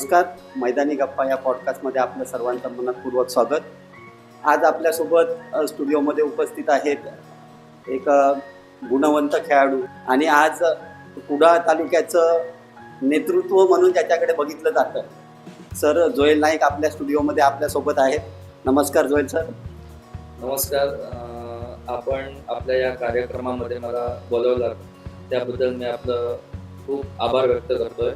नमस्कार. मैदानी गप्पा या पॉडकास्टमध्ये आपलं सर्वांचं मनपूर्वक स्वागत. आज आपल्यासोबत स्टुडिओमध्ये उपस्थित आहेत एक गुणवंत खेळाडू आणि आज कुडाळ तालुक्याचं नेतृत्व म्हणून ज्याच्याकडे बघितलं जातं. सर जोयल नाईक आपल्या स्टुडिओमध्ये आपल्यासोबत आहेत. नमस्कार जोयल सर. नमस्कार. आपण आपल्या या कार्यक्रमामध्ये मला बोलवलं. त्याबद्दल मी आपलं खूप आभार व्यक्त करतोय.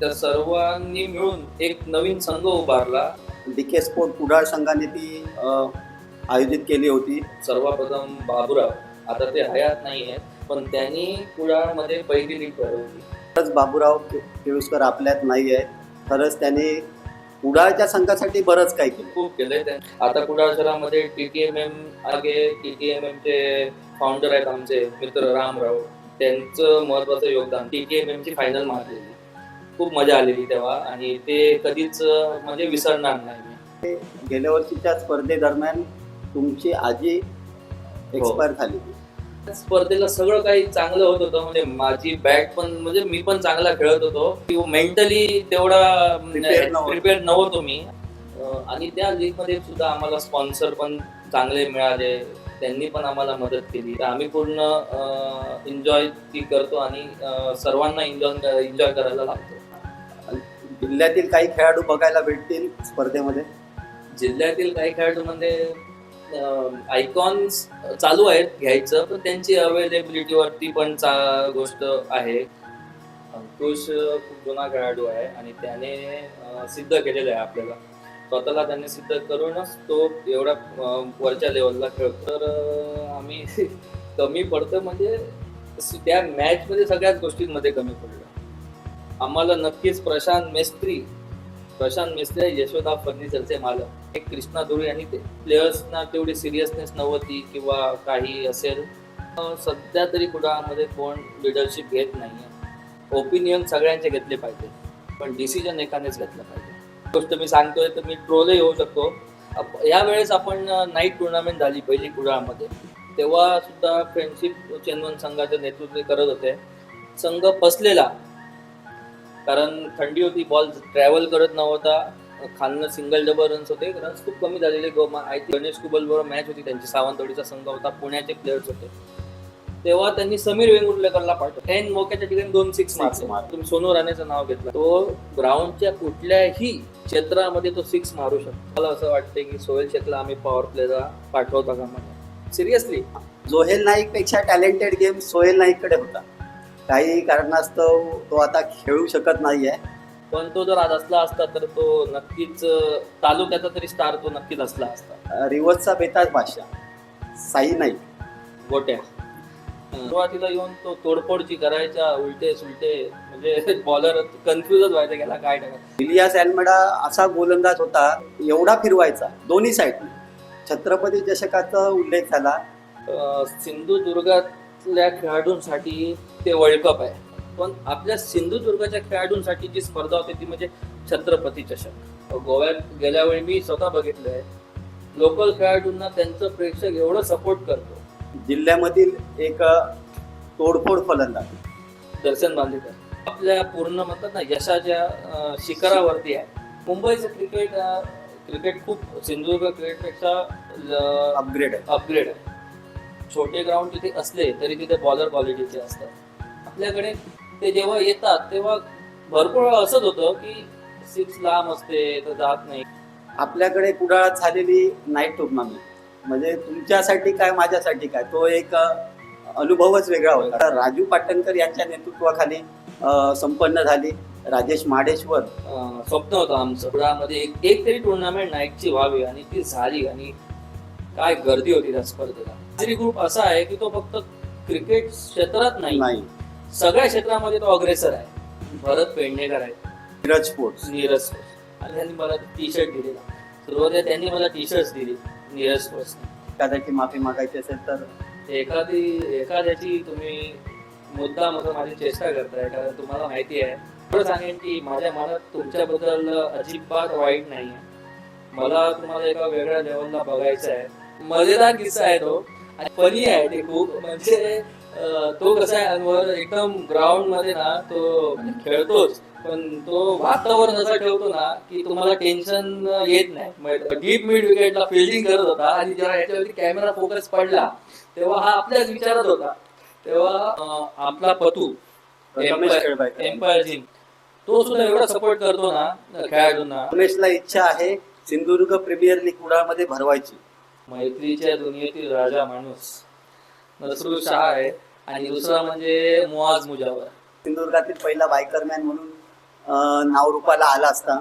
त्या सर्वांनी मिळून एक नवीन संघ उभारला. डी के स्पोर्ट कुडाळ संघाने ती आयोजित केली होती. सर्वप्रथम बाबुराव. आता ते हयात नाही आहेत पण त्यांनी कुडाळमध्ये पहिली लीग भरवली खरंच बाबूराव केळुसकर आपल्यात नाही आहे खरंच त्यांनी कुडाळच्या संघासाठी बरंच काही केलं. खूप केले आता कुडाळ शहरामध्ये टी टी एम एम आगे टी टी एम एम चे फाउंडर आहेत आमचे मित्र रामराव. त्यांचं महत्वाचं योगदान टी टी एम एम ची फायनल मारलेली खूप मजा आलेली तेव्हा आणि ते कधीच म्हणजे विसरणार नाही गेल्या वर्षीच्या स्पर्धेदरम्यान तुमची आजी एक्सपायर झाली. स्पर्धेला सगळं काही चांगलं होत होतं म्हणजे माझी बॅट पण म्हणजे मी पण चांगला खेळत होतो. मेंटली तेवढा. प्रिपेअर नव्हतो. मी. आणि त्या लीगमध्ये सुद्धा आम्हाला स्पॉन्सर पण चांगले मिळाले त्यांनी पण आम्हाला मदत केली. तर आम्ही पूर्ण एन्जॉय ती करतो आणि सर्वांना एन्जॉय एन्जॉय करायला लागतो. जिल्ह्यातील काही खेळाडू बघायला भेटतील स्पर्धेमध्ये? जिल्ह्यातील काही खेळाडूमध्ये आयकॉन्स चालू आहेत घ्यायचं पण त्यांची अवेलेबिलिटी वरती पण चा गोष्ट आहे. अंकुश खूप जुना खेळाडू आहे आणि त्याने सिद्ध केलेलं आहे आपल्याला. स्वतःला त्यांनी सिद्ध करूनच तो एवढा वरच्या लेवलला खेळतो. तर आम्ही कमी पडतो म्हणजे त्या मॅच मध्ये सगळ्याच गोष्टींमध्ये कमी पडलो आम्हाला नक्कीच प्रशांत मेस्त्री प्रशांत मिस्त्रे यशोदा फर्निचरचे मालक एक कृष्णा धुळे यांनी ते प्लेयर्सना तेवढी सिरियसनेस नव्हती किंवा काही असेल. सध्या तरी कुडामध्ये कोण लिडरशिप घेत नाहीये. ओपिनियन सगळ्यांचे घेतले पाहिजे पण डिसिजन एकानेच घेतलं पाहिजे गोष्ट मी सांगतोय तर मी ट्रोलही होऊ शकतो. यावेळेस आपण नाईट टुर्नामेंट झाली पहिली कुडाळमध्ये. तेव्हा सुद्धा फ्रेंडशिप चेनवन संघाचे नेतृत्व करत होते. संघ फसलेला. कारण थंडी होती बॉल ट्रॅव्हल करत नव्हता. खालनं सिंगल डबल रन्स होते. रन्स खूप कमी झालेले. आय थिंक गणेश कुबल बरोबर मॅच होती त्यांची. सावंतवाडीचा संघ होता. पुण्याचे प्लेयर्स होते. तेव्हा त्यांनी समीर वेंगुर्लेकरला पाठवलं. टेन मोक्याच्या ठिकाणी दोन सिक्स मारले. तुम्ही सोनू राणेचं नाव घेतलं. तो ग्राउंडच्या कुठल्याही क्षेत्रामध्ये तो सिक्स मारू शकतो. मला असं वाटतं की सोहेल शेखला आम्ही पॉवर प्लेला पाठवता का मला सिरियसली जोहेल नाईकपेक्षा टॅलेंटेड गेम सोहेल नाईककडे होता. काही कारणास्तव तो आता खेळू शकत नाहीये. पण तो जर आज असला असता तर तो नक्कीच तालुक्याचा तरी स्टार तो नक्कीच असला असता. रिवर्सचा बेताज भाषा साई नाईक. गोट्या. सुरुवातीला येऊन तो तोडफोडची करायच्या उलटे सुलटे म्हणजे बॉलर कन्फ्युजच व्हायचा गेला काय टाका इलियास एल्मेडा असा गोलंदाज होता एवढा फिरवायचा दोन्ही साईडने छत्रपती चषकाचा उल्लेख झाला. सिंधुदुर्गातल्या खेळाडूंसाठी ते वर्ल्ड कप आहे. पण आपल्या सिंधुदुर्गाच्या खेळाडूंसाठी जी स्पर्धा होती ती म्हणजे छत्रपती चषक गोव्यात गेल्यावेळी मी स्वतः बघितलंय लोकल खेळाडूंना त्यांचं प्रेक्षक एवढं सपोर्ट करतो. जिल्ह्यामधील एक तोडफोड फलंदाज. दर्शन बांदेकर. आपल्या पूर्ण म्हणतात ना यशाच्या शिखरावरती आहे. मुंबईचं क्रिकेट क्रिकेट खूप सिंधुदुर्ग क्रिकेटपेक्षा अपग्रेड आहे. अपग्रेड आहे. छोटे ग्राउंड तिथे असले तरी तिथे बॉलर क्वालिटीचे असतात. आपल्याकडे ते जेव्हा येतात तेव्हा भरपूर वेळा असंच होतं की सिक्स लांब असते तर जात नाही. आपल्याकडे कुडाळात झालेली नाईट टुर्नामेंट. म्हणजे तुमच्यासाठी काय माझ्यासाठी काय? तो एक अनुभवच वेगळा होता. राजू पाटणकर यांच्या नेतृत्वाखाली संपन्न झाली राजेश माडेश्वर. स्वप्न होतं आमचं. पुण्यामध्ये एक एक तरी टुर्नामेंट नाईटची व्हावी आणि ती झाली आणि काय गर्दी होती त्या स्पर्धेला. श्री ग्रुप असा आहे की तो फक्त क्रिकेट क्षेत्रात नाही नाही. सगळ्या क्षेत्रामध्ये तो अग्रेसर आहे. भरत पेडणेकर आहे नीरज स्पोर्ट्स. नीरज स्पोर्ट्स. आणि त्यांनी मला टी शर्ट दिलेला सुरुवातीला त्यांनी मला टी शर्ट्स दिली. नीरज एखाद्याची माफी मागायची असेल तर? एखादी एखाद्याची तुम्ही मुद्दा मध्ये माझी चेष्टा करताय कारण तुम्हाला माहिती आहे. एवढं सांगेन की माझ्या मनात तुमच्याबद्दल अजिबात वाईट नाही आहे मला तुम्हाला एका वेगळ्या लेवलला बघायचं आहे मजेदार किस्सा आहे तो. आणि फनी आहे ते खूप. म्हणजे तो कसा आहे अनवर एकदम ग्राउंडमध्ये ना तो खेळतोच. पण तो वातावरण असं ठेवतो ना की तुम्हाला टेन्शन येत नाही. डीप मिड विकेटला फिल्डिंग करत होता आणि जेव्हा याच्यावरती कॅमेरा फोकस पडला तेव्हा हा आपल्याच विचारात होता. तेव्हा आपला पतू. एम्पायर जिम तो सुद्धा एवढा सपोर्ट करतो ना खेळाडूंना. रमेशला इच्छा आहे सिंधुदुर्ग प्रीमियर लीग कुडाळमध्ये भरवायची. मैत्रीच्या दुनियेतील राजा माणूस. नसरू शाह आहे. आणि दुसरा म्हणजे मुआज मुजावर. सिंधुदुर्गातील पहिला बायकरमॅन म्हणून नावरूपाला नाव रूपाला आला असता.